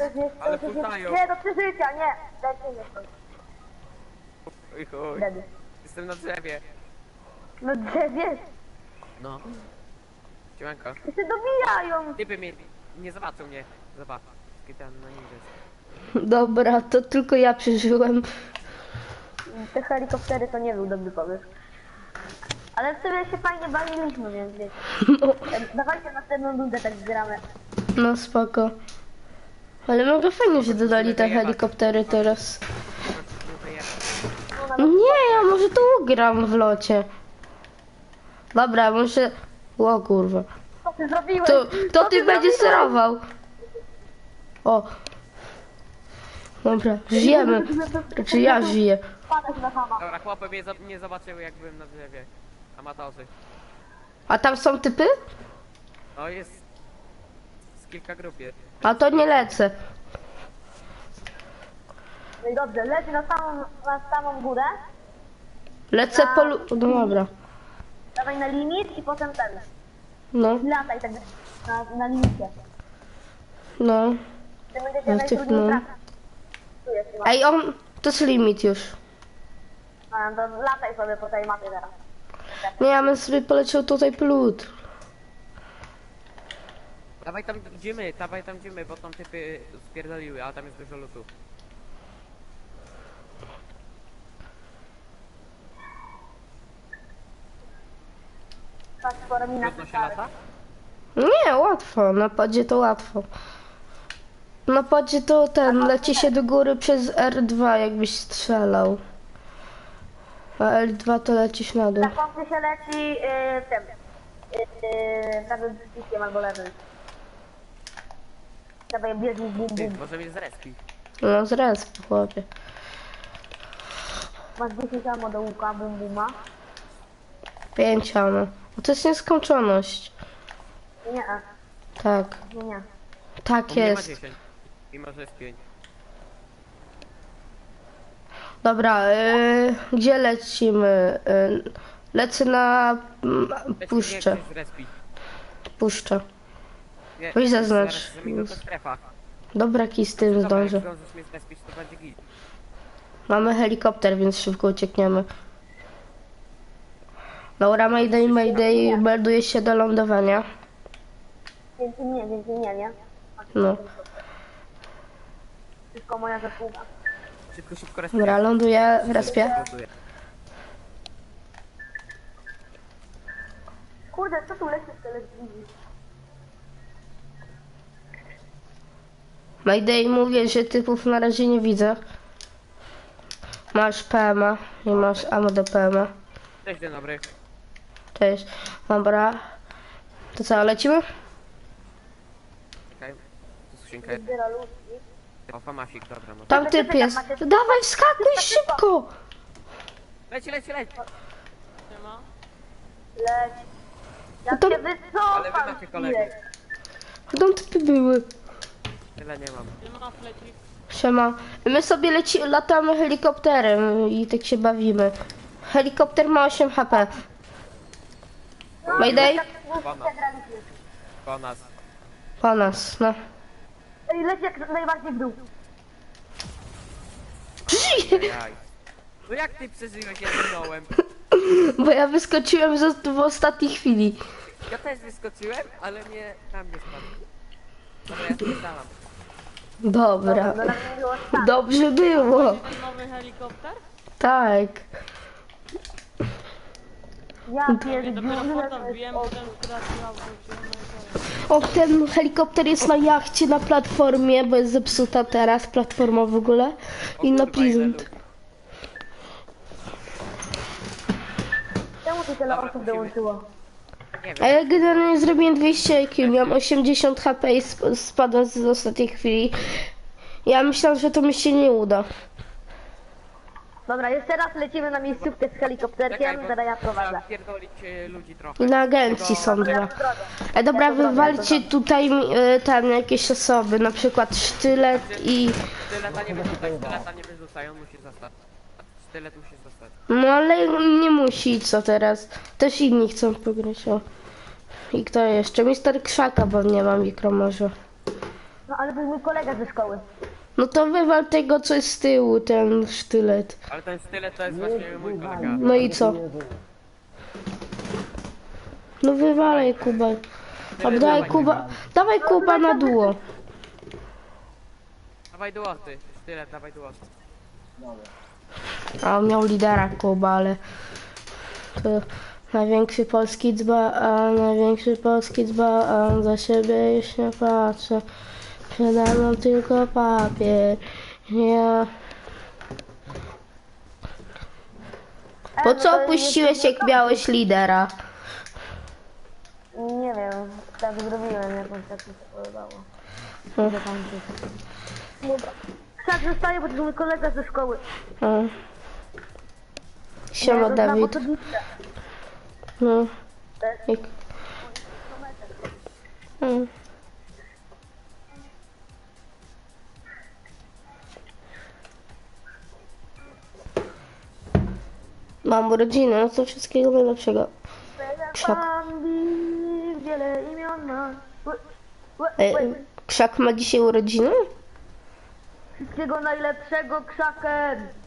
jest nie, Ale to pultają. nie, do przeżycia, nie. Dajcie nie stąd. Oj, chuj. Wtedy. Jestem na drzewie. No drzewie, No. Siemanko. to się dobijają. Typy mnie nie zobaczą mnie. Zobacz. Skitan na nim jest. Dobra, to tylko ja przeżyłem. Te helikoptery to nie był dobry pomysł. Ale w sumie się fajnie bawiliśmy, więc wiecie. No, Dawajcie następną rundę tak zgramy. no spoko. Ale mega fajnie, że dodali te helikoptery teraz. Nie, ja może to ugram w locie. Dobra, muszę... O kurwa. Co ty zrobiłeś? To, to Co ty będziesz sterował. O. Dobra, żyjemy. Czy ja żyję? Dobra, chłopy mnie zo- nie zobaczyły jak byłem na drzewie. Amatorzy. A tam są typy? No jest... Kilka grup jest. A to nie lecę. No i dobrze, leci na samą, na samą górę. Lecę po... lu- No dobra. Dawaj na limit i potem ten. No, Lataj tak na, na limicie. no. Ty będziecie No, najtrudniej typnął. trafić. Tu jest chyba. Ej, on... To jest limit już. A, to lataj sobie po tej mapie teraz. Nie, ja bym sobie poleciał tutaj plut. Dawaj tam gdzie my, dawaj tam gdzie my, bo tam typy spierdoliły, a tam jest dużo lutu. Tak, skoro mi na Trudno się lata? Nie, łatwo. Na padzie to łatwo. Na padzie to ten, leci się do góry przez R2, jakbyś strzelał. A L2 to lecisz na dół. Na końcu się leci yy, tym. Yy, prawym przyciskiem albo lewym. Dawaj, biegnij, bum, Ty, bum. może mnie zreski. No z resp, chłopie. Masz 10 ammo do łuka, bum, buma. Pięć no. To jest nieskończoność. Nie, a, Tak, nie, nie. tak U mnie ma jest. 10. Mimo że jest 5. Dobra, y, gdzie lecimy? Y, lecę na mm, puszczę. Puszczę. Nie, Weź zaznacz. zaraz za minutę strefa. Dobra, kij z tym Dobra, zdążę. jak zdążysz mnie zrespić, to będzie git. Mamy helikopter, więc szybko uciekniemy. Dobra, Mayday, Mayday, melduje się do lądowania. Więcej nie, więcej nie, nie? No, Wszystko moja zasługa. Szybko, szybko respię. dobra, ląduję w respie. Kurde, co tu leci w tyle drzwi? Mayday, mówię, że typów na razie nie widzę. Masz PMA i masz ammo do PMA. Cześć, dzień dobry. Cześć. Dobra. To co, lecimy? Czekaj. Tu skrzynka jest. Zbiera ludzi. O, famasik, dobra. Może. Tam typ jest. Dawaj, wskakuj szybko! Leci, leci, leci. Leć. Ja No to- się Ale wy wycofam, macie chwilę. Tam typy były. Tyle nie mam. Siema. My sobie leci, latamy helikopterem i tak się bawimy. Helikopter ma 8 HP. Mayday? Po nas. Po nas, no. Ej, leć jak najbardziej w dół. Jaj. No jak ty przeżyłeś, ja zginąłem. Bo ja wyskoczyłem z, w ostatniej chwili. Ja też wyskoczyłem, ale mnie tam nie spadł. Dobra, ja spierdalam. Dobra. No, na mnie było tak. Dobrze było. Nowy helikopter? Tak. Ja Dopiero straciłam wróciłem O, ten helikopter jest na jachcie, na platformie, bo jest zepsuta teraz platforma w ogóle. I na ludzi. Czemu tu tyle Dobra, osób dołączyło? Nie A wiem. ja generalnie zrobiłem 200 IQ, miałem 80 HP i sp- spadłem z ostatniej chwili. Ja myślałam, że to mi się nie uda. Dobra, jeszcze raz lecimy na miejscówkę z helikopterkiem, bo teraz ja prowadzę. trzeba pierdolić e, ludzi trochę. I na agencji są dwa. E, dobra, wywalcie tutaj e, tam jakieś osoby, na przykład sztylet i... Sztyleta nie wyrzucaj, sztyleta nie wyrzucaj, on musi zostać. Musi. No ale nie musi, co teraz? Też inni chcą pograć, o. I kto jeszcze? Mister Krzaka, bo nie ma mikro może. No ale to jest mój kolega ze szkoły. No to wywal tego, co jest z tyłu, ten sztylet. Ale ten stylet to jest właśnie mój kolega. No i co? No wywalaj Kuba. A daj Kuba, dawaj Kuba na duo. Dawaj duoty. Stylet, dawaj duoty. A on miał lidera Kuba, ale to największy polski dzba, a największy polski dzba, a on za siebie już nie patrzy. Przede mną tylko papier. Ja... Po co opuściłeś jak miałeś lidera? Nie wiem, tak zrobiłem, jakoś tak mi się podobało. Dobra. Tak, zostaję, bo to mój kolega ze szkoły. Siema Ja Dawid. No. Jak... Mm. Mam urodziny, no to wszystkiego najlepszego. Krzak. E. Krzak ma dzisiaj urodziny? Wszystkiego najlepszego krzakiem.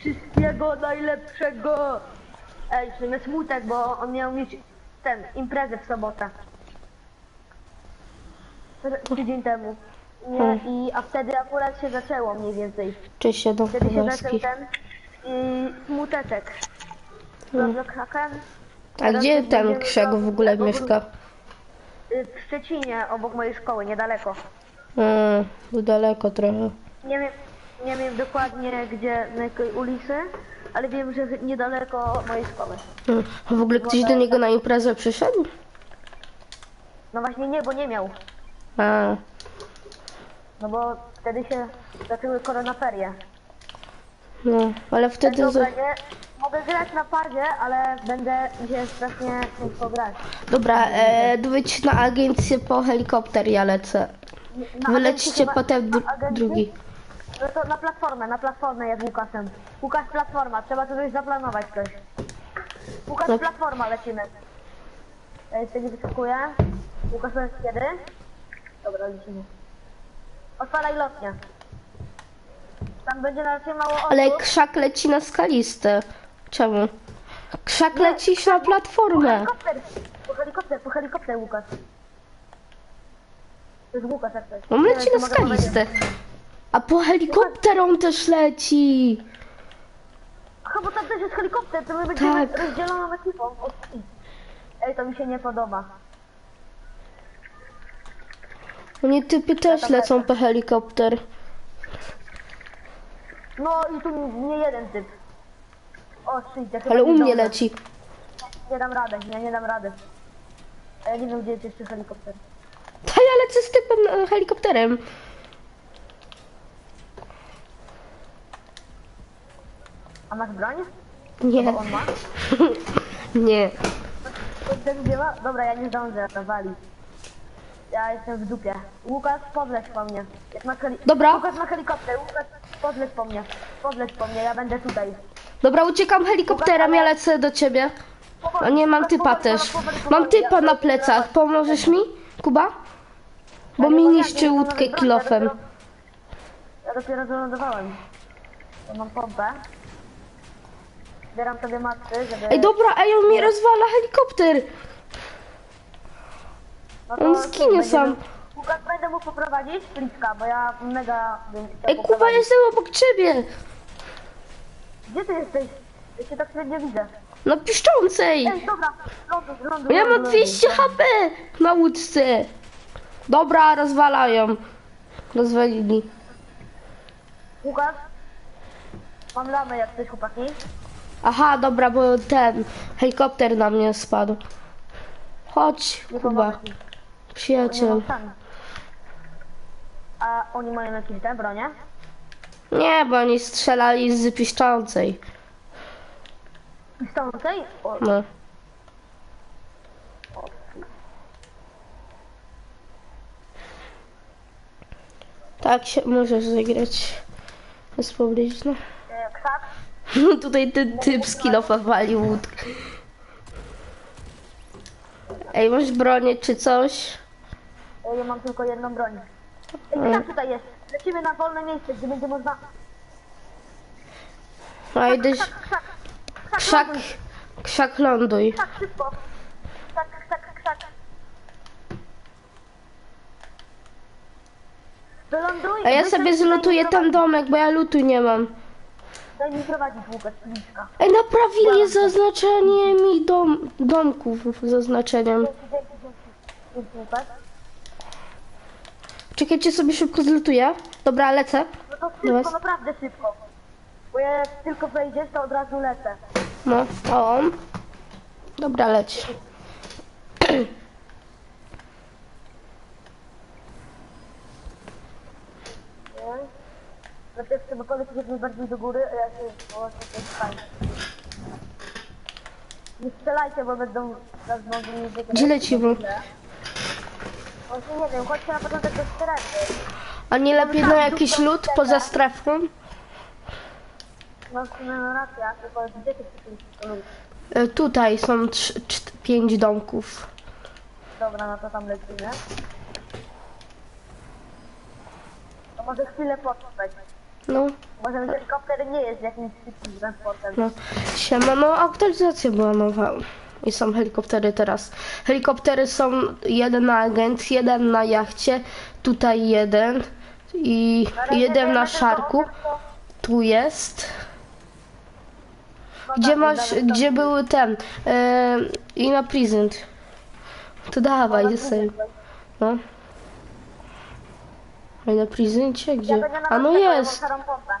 Wszystkiego najlepszego. Ej, w sumie smutek, bo on miał mieć ten, imprezę w sobotę. Ty- Tydzień temu. Nie, i, a wtedy akurat się zaczęło mniej więcej. Cześć, Adam Wtedy się zaczął ten i smuteczek. Dobrze, kraken. A gdzie ten krzak w ogóle mieszka? Y, W Szczecinie, obok mojej szkoły, niedaleko. Tu daleko trochę. Nie wiem, nie wiem dokładnie gdzie, na jakiej ulicy, ale wiem, że niedaleko mojej szkoły. A w ogóle ktoś do niego na imprezę przyszedł? No właśnie nie, bo nie miał. A, No bo wtedy się zaczęły koronaferie. no, ale wtedy... Dobra, nie, mogę grać na padzie, ale będę mi się strasznie ciężko grać. Dobra, e, wyjdź na agencję po helikopter, ja lecę. Na Wylećcie agencji chyba- potem dru- na agencji? drugi. No to na platformę, na platformę jest Łukaszem. Łukasz platforma, trzeba sobie zaplanować coś. Łukasz No. platforma lecimy. Ja jeszcze nie wyszukuję. Łukasz to jest kiedy? Dobra, lecimy. Odpalaj lotnię. Tam będzie na razie mało osób. Ale krzak leci na skalistę. Czemu? Krzak leci na platformę. helikopter, po helikopter, po helikopter Łukasz. To jest Łukasz jak coś. On Nie leci na skalistę. A po helikopter on też leci. Bo tam też jest helikopter, to my będziemy Tak. rozdzieloną ekipą. O, Ej, to mi się nie podoba. Oni typy też lecą po helikopter. No i tu nie jeden typ. O, chyba Ale u nie mnie zdążę. leci. Nie dam rady, ja nie dam rady. A ja nie wiem, gdzie jest jeszcze helikopter. A ja lecę z typem e, helikopterem. A masz broń? Nie, Bo on ma? nie. To ma? Dobra, ja nie zdążę, to wali. Ja jestem w dupie. Łukasz, podleć po mnie. Jak heli... Dobra. Łukasz ma helikopter, Łukasz, podleć po mnie. Podleć po mnie, ja będę tutaj. Dobra, uciekam helikopterem, ja lecę do ciebie. A nie, mam typa też. Mam typa na plecach. Pomożesz mi, Kuba? Bo mi niszczy łódkę kilofem. Ja dopiero wylądowałem. Ja mam pompę. Zbieram sobie żeby... Ej, dobra, ej, on mi rozwala helikopter. no on zginie będziemy- sam. Łukasz, będę mógł poprowadzić Fliczka, bo ja mega bym chciał Ej, Kuba, poprowadzić. jestem obok ciebie. Gdzie ty jesteś? Ja cię tak średnio widzę. Na piszczącej. Ej, dobra, ląduj, ląduj, Ja mam ląduj. 200 HP na łódce. Dobra, rozwalają. Rozwalili. Łukasz? Mam lamę jak coś, chłopaki. Aha, dobra, bo ten helikopter na mnie spadł. Chodź, Kuba, przyjaciel. A oni mają jakieś te bronie? Nie, bo oni strzelali z piszczącej. O, No. Tak się możesz zagrać. Jest publiczne. e, krzak. Tutaj ten typ z kilofa wali łódkę. Ej, masz bronię czy coś? E, Ja mam tylko jedną broń. Ej, krzak tutaj jest. Lecimy na wolne miejsce, gdzie będzie można... A idę... Krzak, krzak. Krzak, ląduj. krzak szybko. Krzak, krzak, krzak. Wyląduj. A ja sobie zlutuję ten domek, bo ja lutu nie mam. Daj mi prowadzić Łukasz, bliska. Ej, naprawili zaznaczenie mi dom, domków zaznaczeniem. Dzięki, Łukasz. Czekajcie, sobie szybko zlutuję. Dobra, lecę. No to Dobra. szybko, naprawdę szybko. Bo jak tylko wejdziesz, to od razu lecę. No, on. Dobra, leć. Nie? Chcę polecieć jak najbardziej do góry, a ja się położę to jest fajnie. Nie strzelajcie, bo będą nas mogli nie wygrać. Gdzie lecimy? Właśnie nie wiem, chodźcie na początek do strefy. A nie lepiej na jakiś lód poza strefą? No w sumie no racja, tylko gdzie ty chcesz? E, Tutaj są trz, czt, pięć domków. Dobra, no to tam lecimy. To może chwilę potrwać. No, Może helikopter nie jest jakimś szybkim transportem. no. Siema, no aktualizacja była nowa. I są helikoptery teraz. Helikoptery są jeden na agencji, jeden na jachcie, tutaj jeden i jeden na szarku. Tu jest. No Gdzie tak, masz, damy to- gdzie były ten e, i na prezent. To dawaj, na jest sobie. prezent. No. A na prezencie gdzie? będę A no jest. pompę.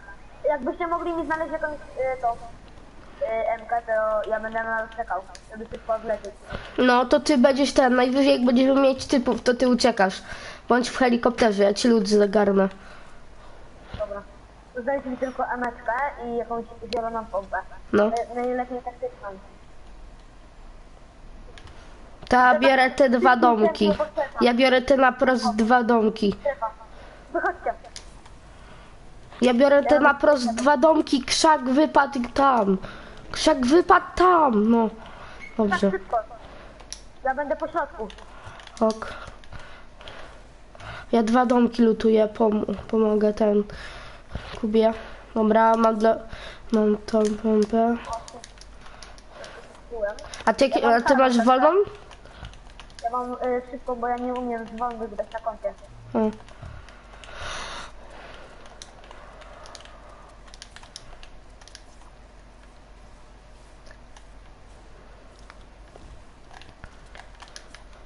Jakbyście mogli mi znaleźć jakąś y, tą y, MK, to ja będę na rozczekał, żeby szybko odlecieć. No to ty będziesz ten, najwyżej jak będziemy mieć typów, to ty uciekasz. Bądź w helikopterze, ja ci lud zagarnę. Dobra. To znajdź mi tylko emeczkę i jakąś zieloną pompę. No. Y, Najlepiej taktyczną. To ja biorę te dwa domki. Ja biorę te na prost dwa domki. Strefa. Wychodźcie. Ja biorę te na prost dwa domki, krzak wypadł tam. Krzak wypadł tam, no. Tak Dobrze, szybko. Ja będę po środku. ok. Ja dwa domki lutuję, pom pomogę ten Kubie. Dobra, mam dla... Mam tą pompę. A ty, a ty masz wolną? Ja mam y, szybko, bo ja nie umiem dzwon wygrać na koncie. O.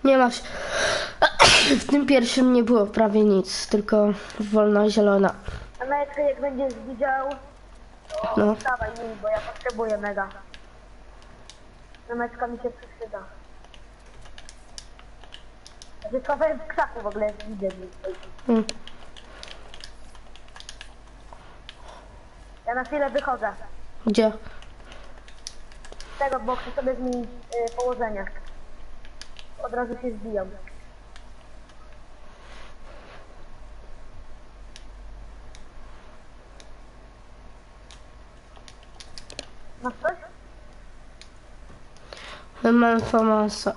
Nie masz. W tym pierwszym nie było prawie nic, tylko wolna zielona. Emeczkę jak będziesz widział, to No. dawaj mi, bo ja potrzebuję mega. Emeczka mi się przyda. Wyskowałem w krzaku w ogóle, jak widzę. Mm. Ja na chwilę wychodzę. Gdzie? Z tego, bo chcę sobie zmienić y, położenie. Od razu się zbijam. Masz coś? Mam famasa.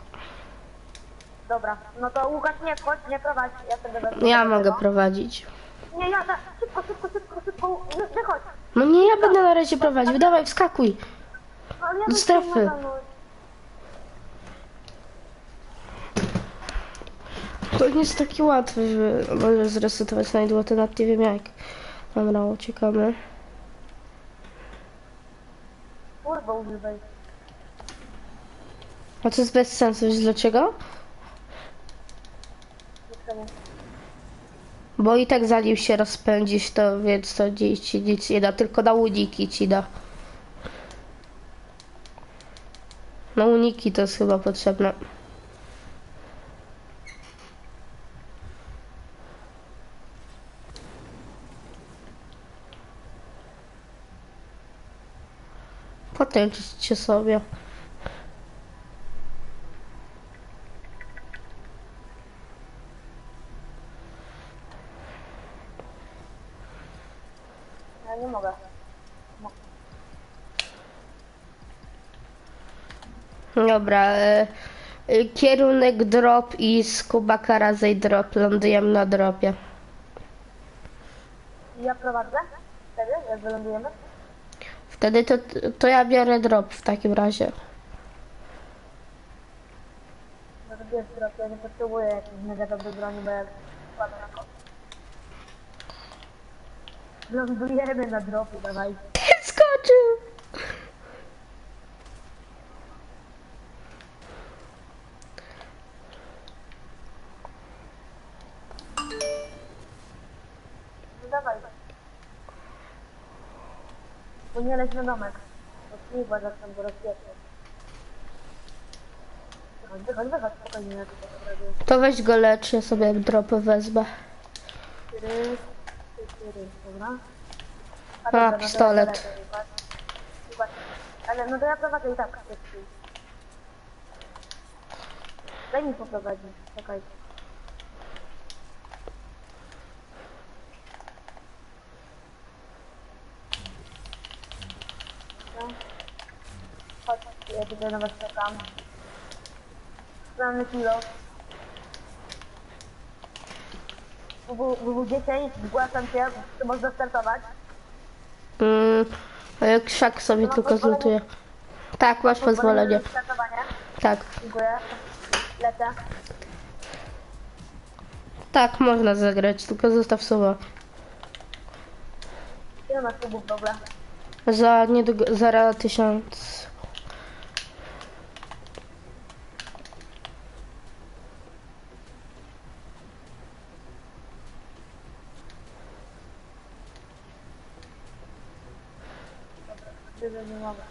Dobra, no to Łukasz nie wchodź, nie prowadź, ja sobie wezmę. Ja mogę prowadzić. Nie, ja, tak, szybko, szybko, szybko, szybko, wy- wychodź. No nie, ja będę na razie prowadzić. Dawaj, wskakuj. No, Do strefy. chciał na dół. To nie jest takie łatwe, że możesz zresetować najdłużej, nawet nie wiem jak. Dobra, uciekamy. Kurwa, używaj. A to jest bez sensu, wiesz dlaczego? Bo i tak zanim się rozpędzisz, to więc to nic ci nic nie da, tylko na uniki ci da. Na uniki to jest chyba potrzebne. Cię sobie. Ja nie mogę. Dobra, e, e, kierunek drop i z Kubaka Razej drop, lądujemy na dropie. Ja prowadzę? Wtedy, jak wylądujemy? Wtedy to, to ja biorę drop w takim razie. No to wiesz, drop, ja nie potrzebuję jakiejś mega dobrej broni, bo jak wkładam na kot. Lądujemy na dropu, dawaj. Skoczył! No dawaj. Bo nie leć na domek. Bo śmigła zaczną go rozpieszać. Wychodź, wychodź, wychodź, spokojnie, od razu. To weź go lecz, ja sobie dropy wezmę. Cztery, dobra. A, dobra, no to pistolet. ja patrz. Ale no to ja prowadzę i tak. Daj mi poprowadzić, czekaj. No. Chodź, ja tutaj na was czekam. Znany kilo. WW10, zgłaszam się, czy można startować? Mm, a jak krzak sobie tylko zlutuje. Tak, masz pozwolenie. na Startowanie, Tak, dziękuję. Lecę. tak, można zagrać, tylko zostaw słowa. Ile masz kubów w ogóle? Za niedługo, za tysiąc. Tyle nie mogę.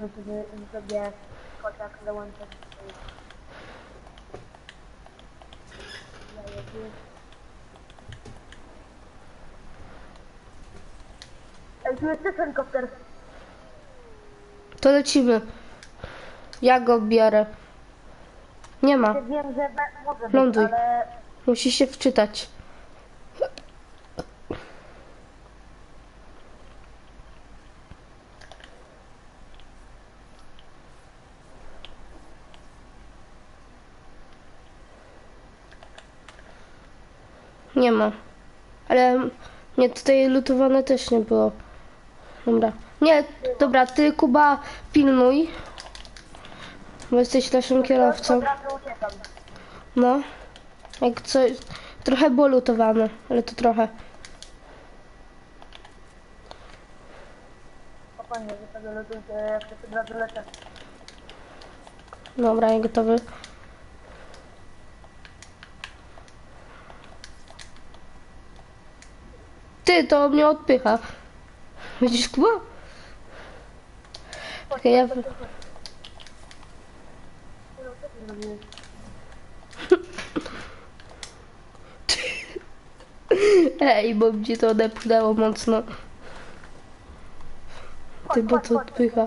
Co to jest, że sobie, że sobie kociak dołączę? Ej, tu jest też helikopter. To lecimy. Ja go biorę. Nie ma. Wiem, że be- może być, Ląduj. ale Musi się wczytać. Nie ma. Ale nie, tutaj lutowane też nie było. Dobra. Nie, dobra, ty Kuba pilnuj. Bo jesteś naszym kierowcą. No. Jak coś. Trochę było lutowane, ale to trochę. Dobra, ja gotowy. To mnie odpycha. Widzisz, Kuba? Czekaj, ja... Ej, bo mnie to odepchnęło mocno. Ty, bo to odpycha.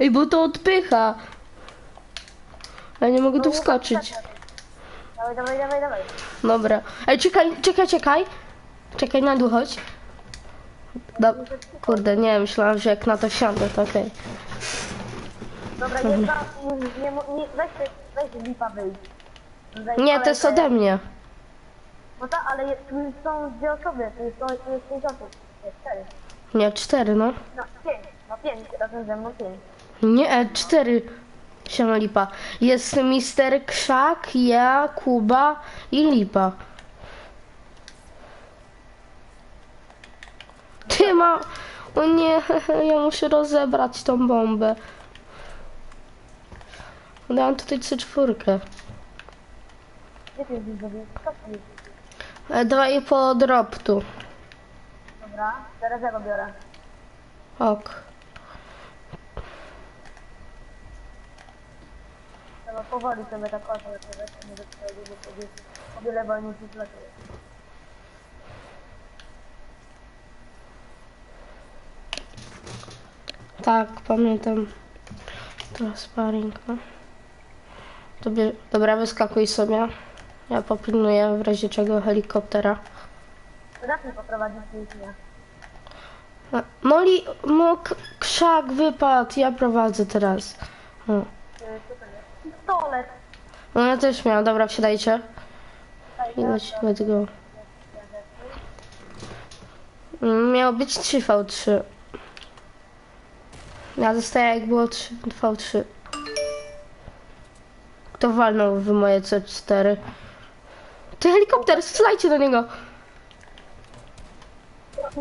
Ej, bo to odpycha. Ja nie mogę tu wskoczyć. Dawaj, dawaj, dawaj, dawaj. Dobra. Ej, czekaj, czekaj, czekaj. Czekaj, na dół chodź. Do... Kurde, nie, myślałam, że jak na to wsiądę, to okej. Dobra, nie, nie, nie, nie, weź, weź lipa wyjść. Weź Nie, to jest ode mnie. No tak, ale tu są dwie osoby, tu jest, tu jest pięć osób. Nie, cztery. Nie, cztery, no. No, pięć, no pięć, razem ze mną pięć. Nie, cztery. Siema Lipa. Jest Mister Krzak, ja, Kuba i Lipa. Ty ma... O nie, ja muszę rozebrać tą bombę. Dałam tutaj C4. Gdzie ty jesteś zrobił? Co ty jest? E, Dawaj po drop tu. Dobra, teraz ja go biorę. Ok. Trzeba powoli sobie tak to weź nie twojego, bo sobie o wiele wolniej się zlatuje. Tak, pamiętam. To sparring, no. Dobra, wyskakuj sobie. Ja popilnuję w razie czego helikoptera. Zacznij poprowadzić mnie. A, No, li, no krzak wypadł, ja prowadzę teraz. O. Pistolet. No ja też miałam, dobra, wsiadajcie. I leć- let's go. Miało być 3v3. Ja zostaję jak było 3v3. Kto walnął w moje C4? Ty helikopter, strzelajcie do niego!